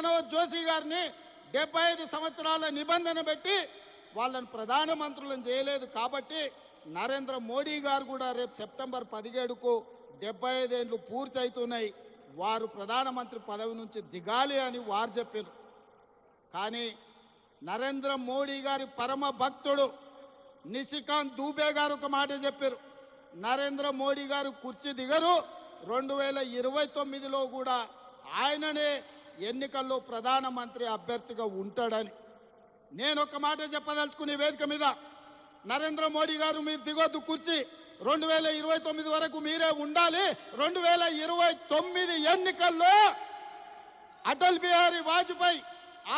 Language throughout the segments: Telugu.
మనోజ్ జోషి గారిని డెబ్బై ఐదు సంవత్సరాల నిబంధన పెట్టి వాళ్ళని ప్రధానమంత్రులను చేయలేదు కాబట్టి నరేంద్ర మోడీ గారు కూడా రేపు సెప్టెంబర్ పదిహేడుకు డెబ్బై ఐదేళ్ళు పూర్తవుతున్నాయి వారు ప్రధానమంత్రి పదవి నుంచి దిగాలి అని వారు చెప్పారు. కానీ నరేంద్ర మోడీ గారి పరమ భక్తుడు నిశికాంత్ దూబే గారు ఒక మాట చెప్పారు. నరేంద్ర మోడీ గారు కుర్చీ దిగరు. రెండు వేల ఇరవై తొమ్మిదిలో కూడా ఆయననే ఎన్నికల్లో ప్రధానమంత్రి అభ్యర్థిగా ఉంటాడని నేను ఒక మాట చెప్పదలుచుకునే వేదిక మీద నరేంద్ర మోడీ గారు మీరు దిగొద్దు కుర్చీ. రెండు వేల ఇరవై తొమ్మిది వరకు మీరే ఉండాలి. రెండు వేల ఇరవై తొమ్మిది ఎన్నికల్లో అటల్ బిహారీ వాజ్పేయి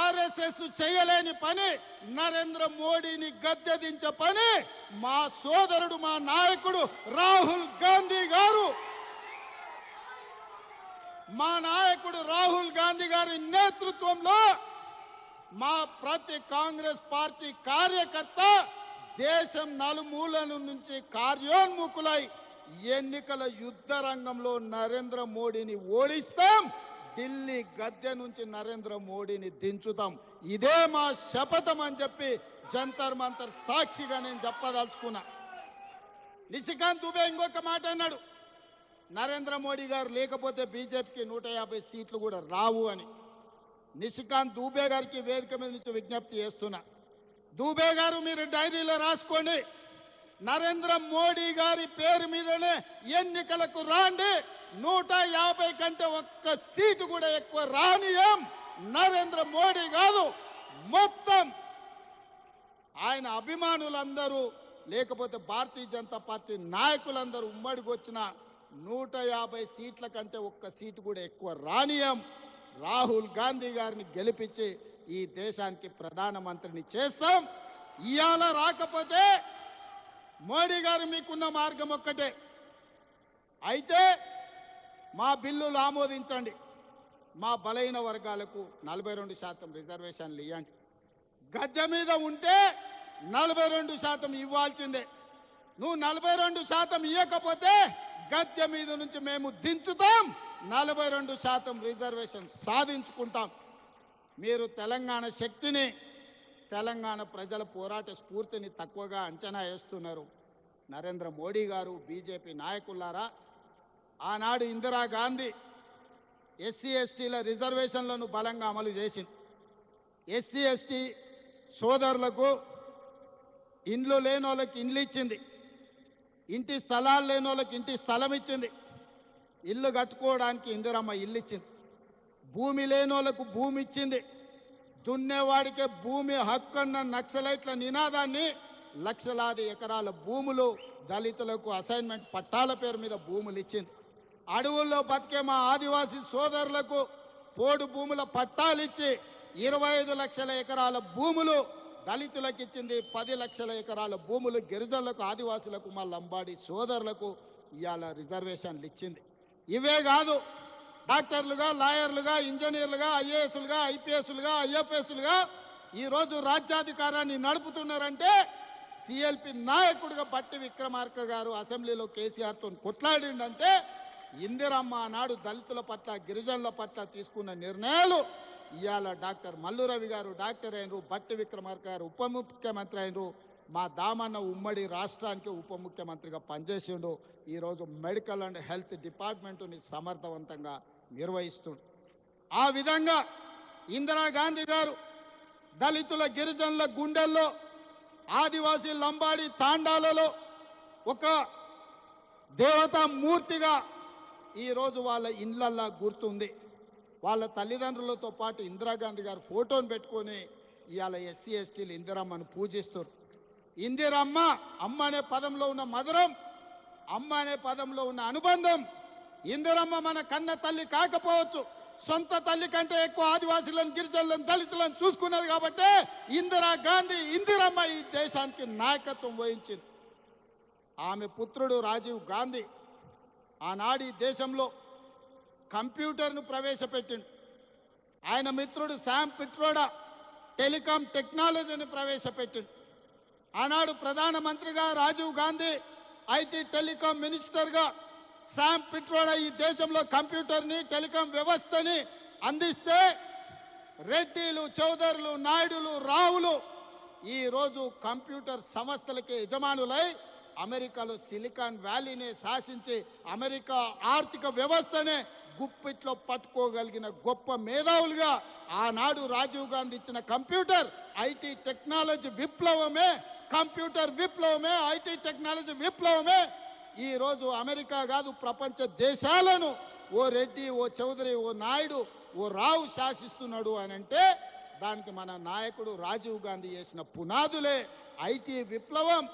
ఆర్ఎస్ఎస్ చేయలేని పని నరేంద్ర మోడీని గద్దెదించే పని మా సోదరుడు మా నాయకుడు రాహుల్ గాంధీ గారు. మా నాయకుడు రా గాంధీ గారి నేతృత్వంలో మా ప్రతి కాంగ్రెస్ పార్టీ కార్యకర్త దేశం నలుమూలల నుంచి కార్యోన్ముఖులై ఎన్నికల యుద్ధ రంగంలో నరేంద్ర మోడీని ఓడిస్తాం ఢిల్లీ గద్దె నుంచి నరేంద్ర మోడీని దించుతాం. ఇదే మా శపథం అని చెప్పి జంతర్ మంతర్ సాక్షిగా నేను చెప్పదలుచుకున్నా. నిశికాంత్ దుబే ఇంకొక మాట అన్నాడు. నరేంద్ర మోడీ గారు లేకపోతే బీజేపీకి నూట యాభై సీట్లు కూడా రావు అని. నిశికాంత్ దూబే గారికి వేదిక మీద నుంచి విజ్ఞప్తి చేస్తున్నా. దూబే గారు మీరు డైరీలో రాసుకోండి. నరేంద్ర మోడీ గారి పేరు మీదనే ఎన్నికలకు రాండి. నూట యాభై కంటే ఒక్క సీటు కూడా ఎక్కువ రానియం నరేంద్ర మోడీ కాదు. మొత్తం ఆయన అభిమానులందరూ లేకపోతే భారతీయ జనతా పార్టీ నాయకులందరూ ఉమ్మడికి వచ్చిన నూట యాభై సీట్ల కంటే ఒక్క సీటు కూడా ఎక్కువ రానియం. రాహుల్ గాంధీ గారిని గెలిపించి ఈ దేశానికి ప్రధానమంత్రిని చేస్తాం. ఇవాళ రాకపోతే మోడీ గారు మీకున్న మార్గం ఒక్కటే. అయితే మా బిల్లులు ఆమోదించండి. మా బలహీన వర్గాలకు నలభై రెండు శాతం రిజర్వేషన్లు ఇవ్వండి గద్దె మీద ఉంటే నలభై రెండు శాతం ఇవ్వాల్సిందే. నువ్వు నలభై రెండు శాతం ఇవ్వకపోతే గద్దె మీద నుంచి మేము దించుతాం. నలభై రెండు శాతం రిజర్వేషన్ సాధించుకుంటాం. మీరు తెలంగాణ శక్తిని తెలంగాణ ప్రజల పోరాట స్ఫూర్తిని తక్కువగా అంచనా వేస్తున్నారు. నరేంద్ర మోడీ గారు బీజేపీ నాయకులారా ఆనాడు ఇందిరాగాంధీ ఎస్సీ ఎస్టీల రిజర్వేషన్లను బలంగా అమలు చేసింది. ఎస్సీ ఎస్టీ సోదరులకు ఇండ్లు లేని వాళ్ళకి ఇండ్లు ఇచ్చింది. ఇంటి స్థలాలు లేని వాళ్ళకి ఇంటి స్థలం ఇచ్చింది. ఇల్లు కట్టుకోవడానికి ఇందిరమ్మ ఇల్లు ఇచ్చింది భూమి లేని వాళ్ళకు భూమి ఇచ్చింది. దున్నేవాడికే భూమి హక్కు అన్న నక్సలైట్ల నినాదాన్ని లక్షలాది ఎకరాల భూములు దళితులకు అసైన్మెంట్ పట్టాల పేరు మీద భూములు ఇచ్చింది. అడవుల్లో బతికే మా ఆదివాసీ సోదరులకు పోడు భూముల పట్టాలు ఇచ్చి ఇరవై ఐదు లక్షల ఎకరాల భూములు దళితులకు ఇచ్చింది పది లక్షల ఎకరాల భూములు గిరిజనులకు ఆదివాసులకు మా లంబాడి సోదరులకు ఇవాళ రిజర్వేషన్లు ఇచ్చింది. ఇవే కాదు డాక్టర్లుగా లాయర్లుగా ఇంజనీర్లుగా ఐఏఎస్లుగా ఐపీఎస్లుగా ఐఎఫ్ఎస్లుగా ఈరోజు రాజ్యాధికారాన్ని నడుపుతున్నారంటే సిఎల్పి నాయకుడిగా బట్టి విక్రమార్క గారు అసెంబ్లీలో కేసీఆర్తో కొట్లాడిండంటే ఇందిరమ్మ నాడు దళితుల పట్ల గిరిజనుల పట్ల తీసుకున్న నిర్ణయాలు ఇవాళ డాక్టర్ మల్లురవి గారు డాక్టర్ అయినరు భట్టి విక్రమార్క గారు ఉప ముఖ్యమంత్రి అయినరు మా దామన్న ఉమ్మడి రాష్ట్రానికి ఉప ముఖ్యమంత్రిగా పనిచేసిండు. ఈరోజు మెడికల్ అండ్ హెల్త్ డిపార్ట్మెంటుని సమర్థవంతంగా నిర్వహిస్తుండు ఆ విధంగా ఇందిరాగాంధీ గారు దళితుల గిరిజనుల గుండెల్లో ఆదివాసీ లంబాడి తాండాలలో ఒక దేవతామూర్తిగా ఈరోజు వాళ్ళ ఇండ్లల్లా గుర్తుంది. వాళ్ళ తల్లిదండ్రులతో పాటు ఇందిరాగాంధీ గారు ఫోటోను పెట్టుకొని ఇవాళ ఎస్సీ ఎస్టీలు ఇందిరమ్మను పూజిస్తారు. ఇందిరమ్మ అమ్మ అనే పదంలో ఉన్న మధురం అమ్మ అనే పదంలో ఉన్న అనుబంధం. ఇందిరమ్మ మన కన్న తల్లి కాకపోవచ్చు. సొంత తల్లి కంటే ఎక్కువ ఆదివాసులను గిరిజనులను దళితులను చూసుకున్నది కాబట్టి ఇందిరా గాంధీ ఇందిరమ్మ ఈ దేశానికి నాయకత్వం వహించింది. ఆమె పుత్రుడు రాజీవ్ గాంధీ ఆనాడు ఈ దేశంలో కంప్యూటర్ను ప్రవేశపెట్టిండు. ఆయన మిత్రుడు శామ్ పిట్రోడా టెలికాం టెక్నాలజీని ప్రవేశపెట్టిండు. ఆనాడు ప్రధానమంత్రిగా రాజీవ్ గాంధీ ఐటీ టెలికాం మినిస్టర్గా శామ్ పిట్రోడా ఈ దేశంలో కంప్యూటర్ని టెలికాం వ్యవస్థని అందిస్తే రెడ్డిలు చౌదరులు నాయుడులు రావులు ఈరోజు కంప్యూటర్ సంస్థలకి యజమానులై అమెరికాలో సిలికాన్ వ్యాలీని శాసించి అమెరికా ఆర్థిక వ్యవస్థనే గుప్పిట్లో పట్టుకోగలిగిన గొప్ప మేధావులుగా ఆనాడు రాజీవ్ గాంధీ ఇచ్చిన కంప్యూటర్ ఐటీ టెక్నాలజీ విప్లవమే కంప్యూటర్ విప్లవమే ఐటీ టెక్నాలజీ విప్లవమే. ఈరోజు అమెరికా కాదు ప్రపంచ దేశాలను ఓ రెడ్డి ఓ చౌదరి ఓ నాయుడు ఓ రావు శాసిస్తున్నాడు అని అంటే దానికి మన నాయకుడు రాజీవ్ గాంధీ చేసిన పునాదులే. ఐటీ విప్లవం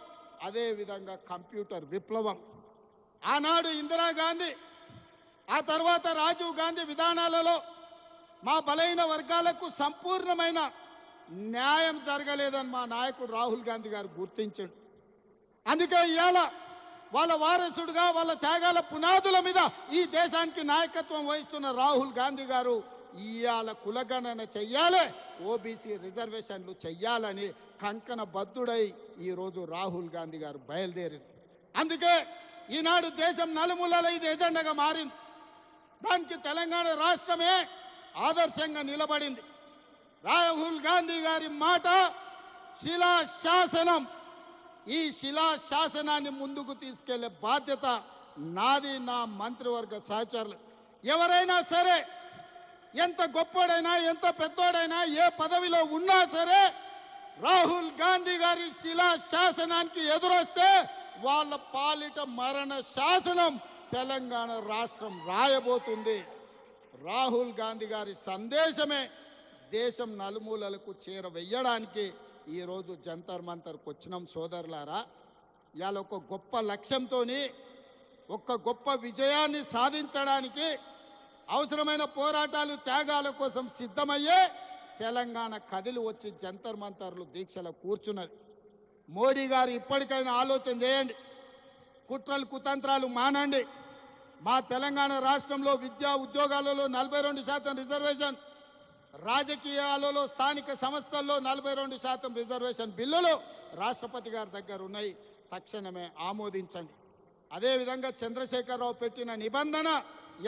అదేవిధంగా కంప్యూటర్ విప్లవం. ఆనాడు ఇందిరాగాంధీ ఆ తర్వాత రాజీవ్ గాంధీ విధానాలలో మా బలైన వర్గాలకు సంపూర్ణమైన న్యాయం జరగలేదని మా నాయకుడు రాహుల్ గాంధీ గారు గుర్తించాడు. అందుకే ఇవాళ వాళ్ళ వారసుడుగా వాళ్ళ త్యాగాల పునాదుల మీద ఈ దేశానికి నాయకత్వం వహిస్తున్న రాహుల్ గాంధీ గారు ఇవాళ కులగణన చెయ్యాలి ఓబీసీ రిజర్వేషన్లు చెయ్యాలని కంకణ బద్దుడై ఈరోజు రాహుల్ గాంధీ గారు బయలుదేరింది అందుకే ఈనాడు దేశం నలుమూలల ఇది ఎజెండాగా మారింది. దానికి తెలంగాణ రాష్ట్రమే ఆదర్శంగా నిలబడింది. రాహుల్ గాంధీ గారి మాట శిలా శాసనం. ఈ శిలా శాసనాన్ని ముందుకు తీసుకెళ్ళే బాధ్యత నాది నా మంత్రివర్గ సహచరులు. ఎవరైనా సరే ఎంత గొప్పోడైనా ఎంత పెద్దోడైనా ఏ పదవిలో ఉన్నా సరే రాహుల్ గాంధీ గారి శిలా శాసనానికి ఎదురొస్తే వాళ్ళ పాలిట మరణ శాసనం తెలంగాణ రాష్ట్రం రాయబోతుంది. రాహుల్ గాంధీ గారి సందేశమే దేశం నలుమూలలకు చేరవేయడానికి ఈరోజు జంతర్ మంతర్కి వచ్చినాం సోదరులారా. ఇవాళ ఒక గొప్ప లక్ష్యంతో ఒక గొప్ప విజయాన్ని సాధించడానికి అవసరమైన పోరాటాలు త్యాగాల కోసం సిద్ధమయ్యే తెలంగాణ కదిలి వచ్చి జంతర్ మంతర్లు దీక్షలో కూర్చున్నది. మోడీ గారు ఇప్పటికైనా ఆలోచన చేయండి. కుట్రలు కుతంత్రాలు మానండి. మా తెలంగాణ రాష్ట్రంలో విద్యా ఉద్యోగాలలో నలభై రెండు శాతం రిజర్వేషన్ రాజకీయాలలో స్థానిక సంస్థల్లో నలభై రెండు శాతం రిజర్వేషన్ బిల్లులు రాష్ట్రపతి గారి దగ్గర ఉన్నాయి. తక్షణమే ఆమోదించండి. అదేవిధంగా చంద్రశేఖరరావు పెట్టిన నిబంధన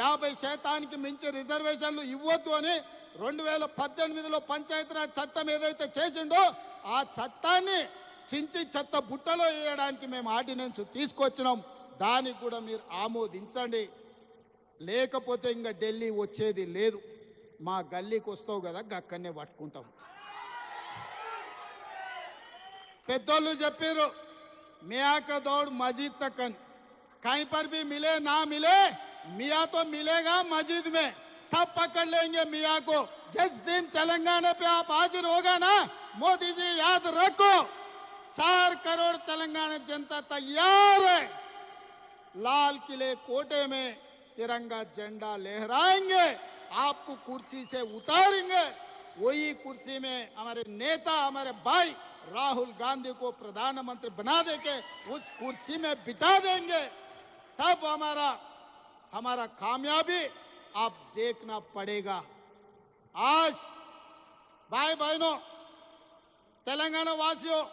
యాభై శాతానికి మించి రిజర్వేషన్లు ఇవ్వద్దు అని రెండు వేల పద్దెనిమిదిలో పంచాయతీరాజ్ చట్టం ఏదైతే చేసిండో ఆ చట్టాన్ని చించి చెత్త బుట్టలో వేయడానికి మేము ఆర్డినెన్స్ తీసుకొచ్చినాం. దానికి కూడా మీరు ఆమోదించండి లేకపోతే ఇంకా ఢిల్లీ వచ్చేది లేదు మా గల్లీకి వస్తావు కదా అక్కడనే పట్టుకుంటాం పెద్దోళ్ళు చెప్పారు मियाँ का दौड़ मस्जिद तक कन कहीं पर भी मिले ना मिले मियाँ तो मिलेगा मस्जिद में तब पकड़ लेंगे मियाँ को जिस दिन तेलंगाना पे आप हाजिर होगा ना मोदी जी याद रखो चार करोड़ तेलंगाना जनता तैयार है लाल किले कोटे में तिरंगा झंडा लहराएँगे, आपको कुर्सी से उतारेंगे। वही कुर्सी में हमारे नेता, हमारे भाई राहुल गांधी को प्रधानमंत्री बना देके उस कुर्सी में बिता देंगे। तब हमारा हमारा कामयाबी आप देखना पड़ेगा। आज भाई बहनों तेलंगाना वासियों,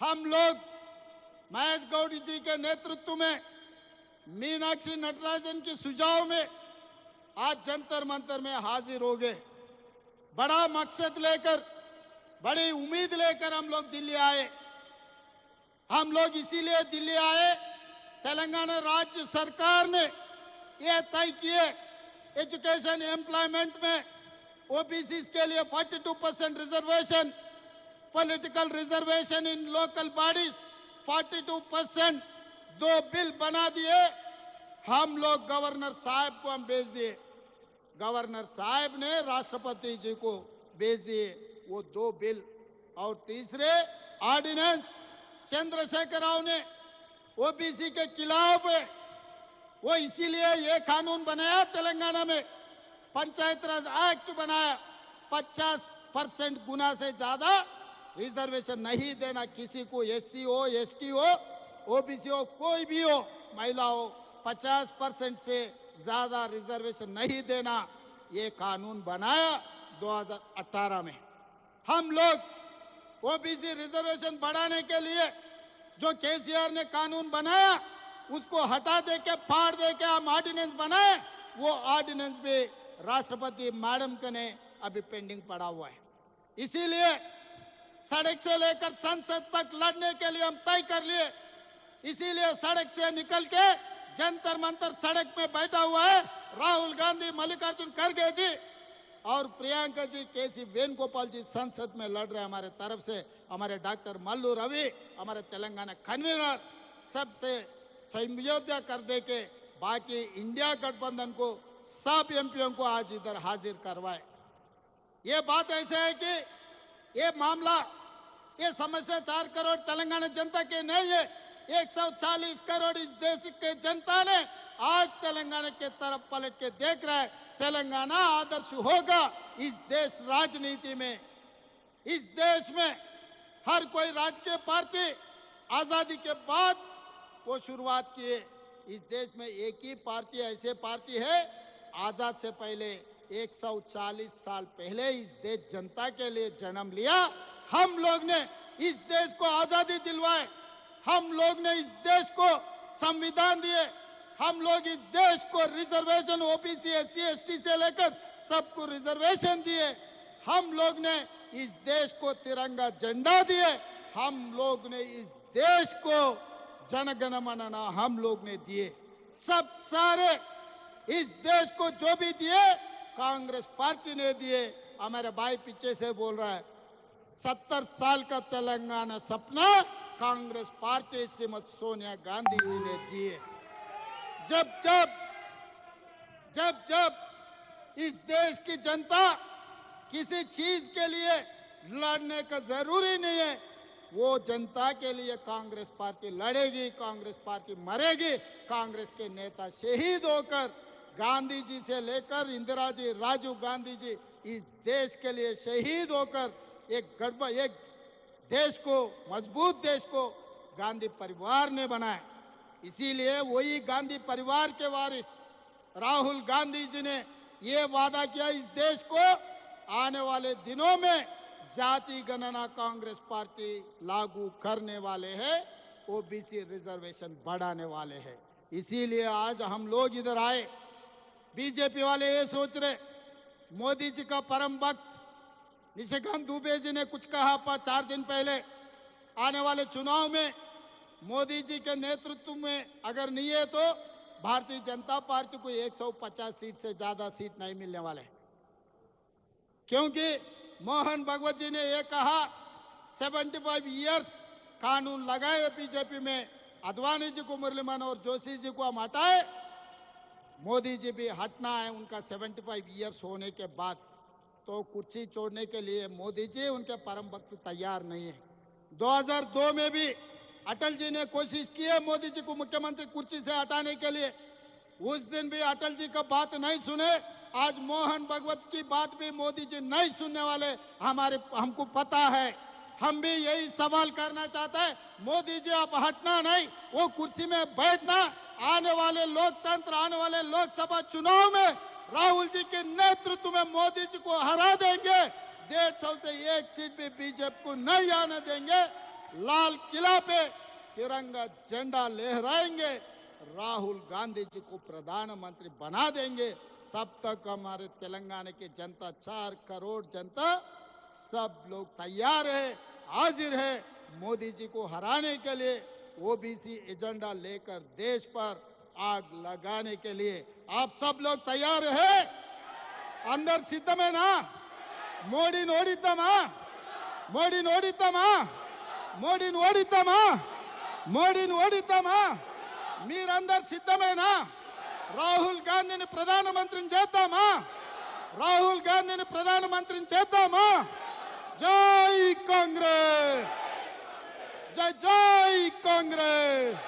हम लोग महेश गौड़ी जी के नेतृत्व में, मीनाक्षी नटराजन के सुझाव में आज जंतर मंतर में हाजिर हो गए। बड़ा मकसद लेकर, बड़ी उम्मीद लेकर हम लोग दिल्ली आए। हम लोग इसीलिए दिल्ली आए, तेलंगाना राज्य सरकार ने यह तय किए, एजुकेशन, एम्प्लॉयमेंट में ओबीसी के लिए 42 percent reservation political reservation in local bodies 42 percent दो बिल बना दिए। हम लोग गवर्नर साहब को हम भेज दिए। गवर्नर साहब ने राष्ट्रपति जी को भेज दिए। वो दो बिल। और तीसरे ऑर्डिनेंस चंद्रशेखर राव ने ओबीसी के खिलाफ वो इसीलिए ये कानून बनाया तेलंगाना में। पंचायत राज एक्ट बनाया। 50 परसेंट गुना से ज़्यादा रिजर्वेशन नहीं देना किसी को एससी हो एसटी हो ओबीसी हो कोई भी हो महिला हो 50 परसेंट से ज़्यादा रिजर्वेशन नहीं देना। ये कानून बनाया 2018 में। हम लोग ओबीसी रिजर्वेशन बढ़ाने के लिए जो केसीआर ने कानून बनाया, उसको हटा दे के फाड़ दे के हम ऑर्डिनेंस बनाए, वो ऑर्डिनेंस भी राष्ट्रपति मैडम के ने अभी पेंडिंग पड़ा हुआ है। इसीलिए सड़क से लेकर संसद तक लड़ने के लिए हम तय कर लिए। इसीलिए सड़क से निकल के जंतर मंतर सड़क में बैठा हुआ है राहुल गांधी, मल्लिकार्जुन खड़गे जी और प्रियंका जी, केसी वेणुगोपाल जी संसद में लड़ रहे हमारे तरफ़ से। हमारे डॉक्टर मल्लू रवि, हमारे तेलंगाना कन्वीनर सबसे संयोज्य कर दे के बाकी इंडिया गठबंधन को, सब एमपीओ को आज इधर हाजिर करवाए। ये बात ऐसे है कि ये मामला ये समस्या चार करोड़ तेलंगाना जनता के नहीं है 140 करोड़ इस देश के जनता ने आज तेलंगाना के तरफ़ पलट के देख रहा है, तेलंगाना आदर्श होगा इस देश राजनीति में। इस देश में हर कोई राजकीय पार्टी आज़ादी के बाद वो शुरुआत किए इस देश में एक ही पार्टी, ऐसे पार्टी है आज़ाद से पहले। 140 साल पहले इस देश जनता के लिए जन्म लिया, हम लोग ने इस देश को आज़ादी दिलवाए हम लोग ने इस देश को संविधान दिए, हम लोग इस देश को रिजर्वेशन ओबीसी, एससी, एसटी से लेकर सबको रिजर्वेशन दिए, हम लोग ने इस देश को तिरंगा झंडा दिए, हम लोग ने इस देश को जनगण हम लोग ने दिए। सब सारे इस देश को जो भी दिए कांग्रेस पार्टी ने दिए हमारे भाई पीछे से बोल रहा है, सत्तर साल का तेलंगाना सपना कांग्रेस पार्टी श्रीमती सोनिया गांधी जी ने दिए। जब जब जब जब इस देश की जनता किसी चीज़ के लिए लड़ने का ज़रूरी नहीं है, वो जनता के लिए कांग्रेस पार्टी लड़ेगी, कांग्रेस पार्टी मरेगी, कांग्रेस के नेता शहीद होकर गांधी जी से लेकर इंदिरा जी राजीव गांधी जी इस देश के लिए शहीद होकर एक गड़बड़ एक देश को, मज़बूत देश को गांधी परिवार ने बनाया। इसीलिए वही गांधी परिवार के वारिस राहुल गांधी जी ने ये वादा किया, इस देश को आने वाले दिनों में जाति गणना कांग्रेस पार्टी लागू करने वाले हैं, ओबीसी रिजर्वेशन बढ़ाने वाले हैं। इसीलिए आज हम लोग इधर आए। बीजेपी वाले ये सोच रहे, मोदी जी का परम भक्त, निशिकांत दुबे जी ने कुछ कहा पर चार दिन पहले, आने वाले चुनाव में मोदी जी के नेतृत्व में अगर नहीं है तो भारतीय जनता पार्टी को 150 सीट से ज़्यादा सीट नहीं मिलने वाले क्योंकि मोहन भगवत जी ने यह कहा 75 इयर्स कानून लगाए बीजेपी में, अडवाणी जी को मुरली मनोहर जोशी जी को हम हटाए मोदी जी भी हटना है, उनका 75 इयर्स होने के बाद। तो कुर्सी छोड़ने के लिए मोदी जी, उनके परम भक्त तैयार नहीं है। 2002 में भी अटल जी ने कोशिश की है मोदी जी को मुख्यमंत्री कुर्सी से हटाने के लिए। उस दिन भी अटल जी का बात नहीं सुने, आज मोहन भगवत की बात भी मोदी जी नहीं सुनने वाले, हमारे, हमको पता है। हम भी यही सवाल करना चाहते हैं, मोदी जी आप हटना नहीं, वो कुर्सी में बैठना आने वाले लोकतंत्र, आने वाले लोकसभा चुनाव में राहुल जी के नेतृत्व में मोदी जी को हरा देंगे। डेढ़ सौ से एक सीट भी बीजेपी को नहीं आने देंगे। लाल किला पे तिरंगा झंडा लहराएँगे। राहुल गांधी जी को प्रधानमंत्री बना देंगे। तब तक हमारे तेलंगाना की जनता, चार करोड़ जनता, सब लोग तैयार है, हाजिर है मोदी जी को हराने के लिए। ओबीसी एजेंडा लेकर देश पर आग लगाने के लिए आप सब लोग तैयार है अंदर सिद्धमेना మోడీ ఓడిద్దామా మోడీని ఓడిద్దామా మోడీని ఓడిద్దామా మోడీని ఓడిద్దామా మీరందరు సిద్ధమేనా రాహుల్ గాంధీని ప్రధానమంత్రిని చేద్దామా రాహుల్ గాంధీని ప్రధానమంత్రిని చేద్దామా జై కాంగ్రెస్ జై జై కాంగ్రెస్.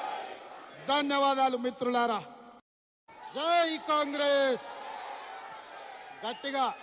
ధన్యవాదాలు మిత్రులారా. జై కాంగ్రెస్. గట్టిగా